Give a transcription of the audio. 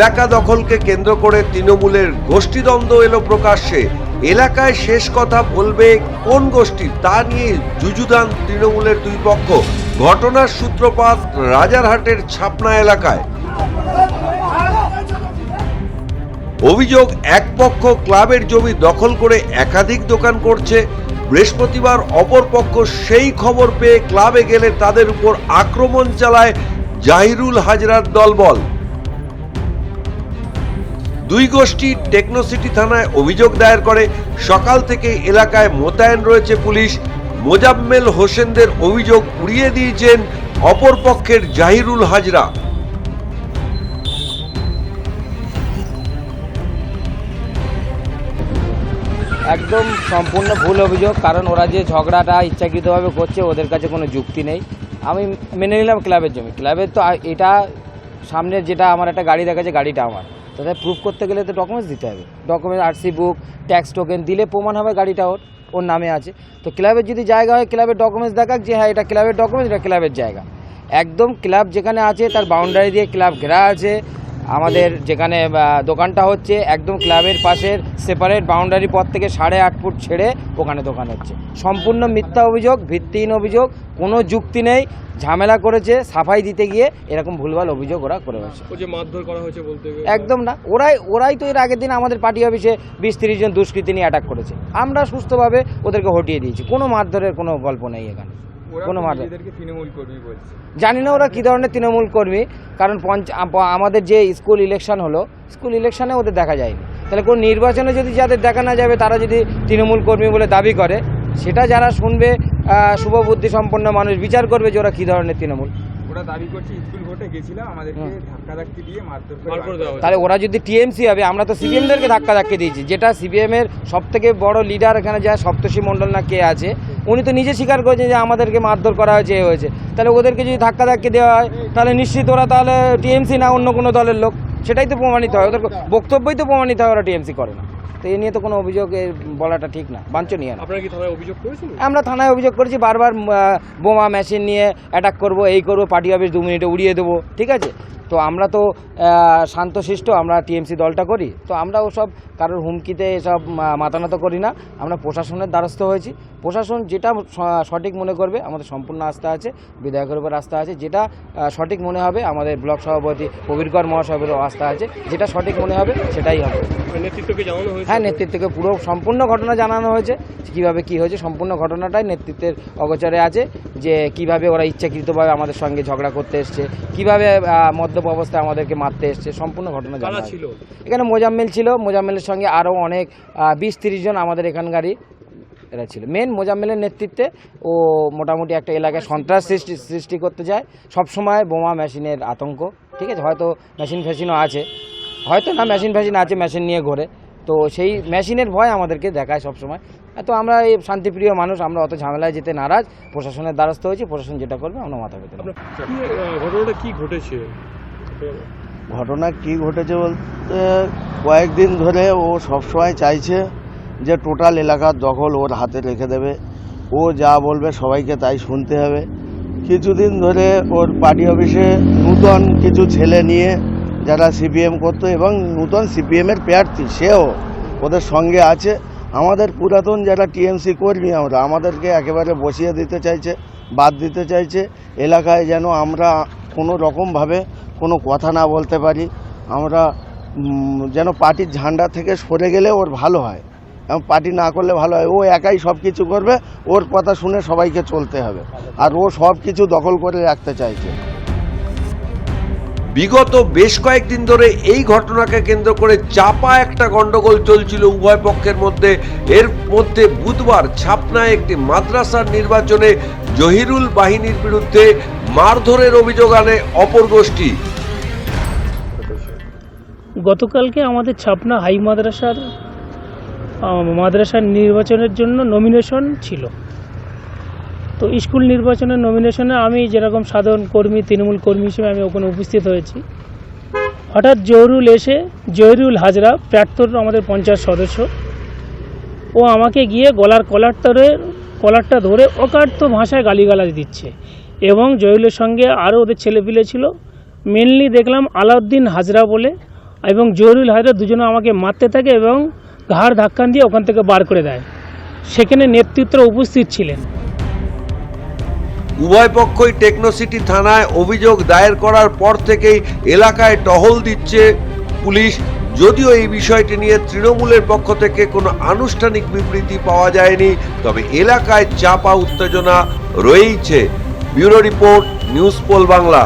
এলাকা দখলকে কেন্দ্র করে তৃণমূলের গোষ্ঠীদ্বন্দ্ব এলো প্রকাশ্যে। এলাকায় শেষ কথা বলবে কোন গোষ্ঠী তা নিয়ে যুযুধান তৃণমূলের দুই পক্ষ। ঘটনার সূত্রপাত রাজারহাটের ছাপনা এলাকায়। অভিযোগ, এক পক্ষ ক্লাবের জমি দখল করে একাধিক দোকান করছে। বৃহস্পতিবার অপর পক্ষ সেই খবর পেয়ে ক্লাবে গেলে তাদের উপর আক্রমণ চালায় জাহিরুল হাজরার দলবল। দুই গোষ্ঠী টেকনোসিটি থানায় অভিযোগ দায়ের করে। সকাল থেকে এলাকায় মোতায়েন রয়েছে পুলিশ। মোজাম্মেল হোসেনদের অভিযোগ উড়িয়ে দিয়েছেন অপর পক্ষের জাহিরুল হাজরা। একদম সম্পূর্ণ ভুল অভিযোগ, কারণ ওরা যে ঝগড়াটা ইচ্ছাকৃতভাবে করছে, ওদের কাছে কোনো যুক্তি নেই। আমি মেনে নিলাম ক্লাবের জমি। ক্লাবের তো এটা সামনের যেটা আমার একটা গাড়ি দেখাচ্ছে, গাড়িটা আমার। তাদের প্রুফ করতে গেলে তো ডকুমেন্টস দিতে হবে। Document RC book tax token দিলে প্রমাণ হবে গাড়িটা ওর ওর নামে আছে। তো ক্লাবের যদি জায়গা হয় ক্লাবের ডকুমেন্টস দেখাক যে হ্যাঁ এটা ক্লাবের ডকুমেন্টস এটা ক্লাবের জায়গা। একদম ক্লাব যেখানে আছে, তার বাউন্ডারি দিয়ে ক্লাব ঘেরা আছে। আমাদের যেখানে দোকানটা হচ্ছে একদম ক্লাবের পাশের সেপারেট বাউন্ডারি পথ থেকে সাড়ে আট ফুট ছেড়ে ওখানে দোকান হচ্ছে। সম্পূর্ণ মিথ্যা অভিযোগ ভিত্তিহীন অভিযোগ কোনো যুক্তি নেই। ঝামেলা করেছে সাফাই দিতে গিয়ে এরকম ভুলভাল অভিযোগ ওরা করে হয়েছে একদম না। ওরাই ওরাই তো এর আগের দিন আমাদের পার্টি অফিসে বিশ তিরিশ জন দুষ্কৃতী নিয়ে অ্যাটাক করেছে। আমরা সুস্থভাবে ওদেরকে হটিয়ে দিয়েছি। কোনো মারধরের কোনো গল্প নেই এখানে। কোনো জানি না ওরা কী ধরনের তৃণমূল কর্মী কারণ আমাদের যে স্কুল ইলেকশন হলো স্কুল ইলেকশনে ওদের দেখা যায়নি। তাহলে কোন নির্বাচনে যদি যাদের দেখা না যাবে তারা যদি তৃণমূল কর্মী বলে দাবি করে সেটা যারা শুনবে শুভ বুদ্ধি সম্পন্ন মানুষ বিচার করবে যে ওরা কী ধরনের তৃণমূল। ওরা দাবি করছে স্কুল ভোটে গেছিলাম আমাদেরকে ধাক্কা ধাক্কি দিয়ে মারধর করে দেওয়া তাহলে ওরা যদি টিএমসি হবে আমরা তো সিপিএমদেরকে ধাক্কা ধাক্কি দিয়েছি। যেটা সিপিএমের সব থেকে বড় লিডার এখানে যা সপ্তর্ষি মণ্ডল না কে আছে উনি তো নিজে স্বীকার করেছেন যে আমাদেরকে মারধর করা হয়েছে এ হয়েছে। তাহলে ওদেরকে যদি ধাক্কা ধাক্কি দেওয়া হয় তাহলে নিশ্চিত ওরা তাহলে টিএমসি না অন্য কোনো দলের লোক। সেটাই তো প্রমাণিত হয়। ওদের বক্তব্যই তো প্রমাণিত হয় ওরা টিএমসি করে না। তো এ নিয়ে তো কোনো অভিযোগ বলাটা ঠিক না বাঞ্ছনীয় না। আপনারা কি থানায় অভিযোগ করেছেন আমরা থানায় অভিযোগ করেছি বারবার বোমা মেশিন নিয়ে অ্যাটাক করব এই করব পার্টি অফিস দু মিনিটে উড়িয়ে দেবো ঠিক আছে? তো আমরা তো শান্তশিষ্ট আমরা টিএমসি দলটা করি তো আমরা ওসব কারোর হুমকিতে এসব মাতানত করি না। আমরা প্রশাসনের দ্বারস্থ হয়েছি। প্রশাসন যেটা সঠিক মনে করবে আমাদের সম্পূর্ণ আস্থা আছে বিধায়কের উপর আস্থা আছে যেটা সঠিক মনে হবে আমাদের ব্লক সভাপতি কবিরকর মহাশয়েরও আস্থা আছে যেটা সঠিক মনে হবে সেটাই হবে। নেতৃত্বকে জানানো হয়েছে? হ্যাঁ নেতৃত্বকে পুরো সম্পূর্ণ ঘটনা জানানো হয়েছে কীভাবে কি হয়েছে সম্পূর্ণ ঘটনাটাই নেতৃত্বের অগোচরে আছে যে কীভাবে ওরা ইচ্ছাকৃতভাবে আমাদের সঙ্গে ঝগড়া করতে এসছে কীভাবে মদ্যপ অবস্থায় আমাদেরকে মারতে এসছে সম্পূর্ণ ঘটনা জানা ছিল? এখানে মোজাম্মেল ছিল মোজাম্মেলের সঙ্গে আরও অনেক বিশ তিরিশ জন আমাদের এখানকারই এরা ছিল। মেন মোজাম্মেলের নেতৃত্বে ও মোটামুটি একটা এলাকায় সন্ত্রাস সৃষ্টি সৃষ্টি করতে যায়। সবসময় বোমা মেশিনের আতঙ্ক ঠিক আছে? হয়তো মেশিন ফ্যাশিনও আছে। হয়তো না মেশিন ফ্যাশিন আছে মেশিন নিয়ে ঘোরে। তো সেই মেশিনের ভয় আমাদেরকে দেখায় সবসময়। তো আমরা এই শান্তিপ্রিয় মানুষ আমরা অত ঝামেলায় যেতে নারাজ। প্রশাসনের দ্বারস্থ হয়েছি প্রশাসন যেটা করবে আমরা মাথা পেতে ঘটনাটা কি ঘটেছে? ঘটনা কি ঘটেছে বলতে কয়েকদিন ধরে ও সবসময় চাইছে যে টোটাল এলাকার দখল ওর হাতে রেখে দেবে। ও যা বলবে সবাইকে তাই শুনতে হবে। কিছুদিন ধরে ওর পার্টি অফিসে নূতন কিছু ছেলে নিয়ে যারা সিপিএম করতো এবং নূতন সিপিএমের প্রার্থী, সেও ওদের সঙ্গে আছে। আমাদের পুরাতন যারা টিএমসি কর্মী আমরা, আমাদেরকে একেবারে বসিয়ে দিতে চাইছে, বাদ দিতে চাইছে। এলাকায় যেন আমরা কোনো রকমভাবে কোনো কথা না বলতে পারি। আমরা যেন পার্টির ঝান্ডা থেকে সরে গেলে ওর ভালো হয়। এবং পার্টি না করলে ভালো হয়। ও একাই সব কিছু করবে, ওর কথা শুনে সবাইকে চলতে হবে। আর ও সব কিছু দখল করে রাখতে চাইছে। বিগত বেশ কয়েকদিন ধরে এই ঘটনাকে কেন্দ্র করে চাপা একটা গন্ডগোল চলছিল উভয় পক্ষের মধ্যে। এর মধ্যে বুধবার ছাপনায় একটি মাদ্রাসার নির্বাচনে জহিরুল বাহিনীর বিরুদ্ধে মারধরের অভিযোগ আনে অপর গোষ্ঠী। গতকালকে আমাদের ছাপনা হাই মাদ্রাসার মাদ্রাসার নির্বাচনের জন্য নমিনেশন ছিল। তো স্কুল নির্বাচনের নমিনেশনে আমি যেরকম সাধারণ কর্মী, তৃণমূল কর্মী হিসেবে আমি ওখানে উপস্থিত হয়েছি। হঠাৎ জহরুল এসে, জহিরুল হাজরা, প্রাক্তন আমাদের পঞ্চায়েত সদস্য, ও আমাকে গিয়ে গলার কলার ধরে, কলারটা ধরে অকার্থ ভাষায় গালিগালাজ দিচ্ছে এবং জহিরুলের সঙ্গে আরও ওদের ছেলেপিলে ছিল। মেনলি দেখলাম আলাউদ্দিন হাজরা বলে এবং জহিরুল হাজরা দুজনে আমাকে মারতে থাকে এবং ঘাড় ধাক্কান দিয়ে ওখান থেকে বার করে দেয়। সেখানে নেতৃত্ব উপস্থিত ছিলেন। উভয় পক্ষই টেকনোসিটি থানায় অভিযোগ দায়ের করার পর থেকেই এলাকায় টহল দিচ্ছে পুলিশ। যদিও এই বিষয়টি নিয়ে তৃণমূলের পক্ষ থেকে কোনো আনুষ্ঠানিক বিবৃতি পাওয়া যায়নি, তবে এলাকায় চাপা উত্তেজনা রয়েইছে। Bureau report, news pole Bangla.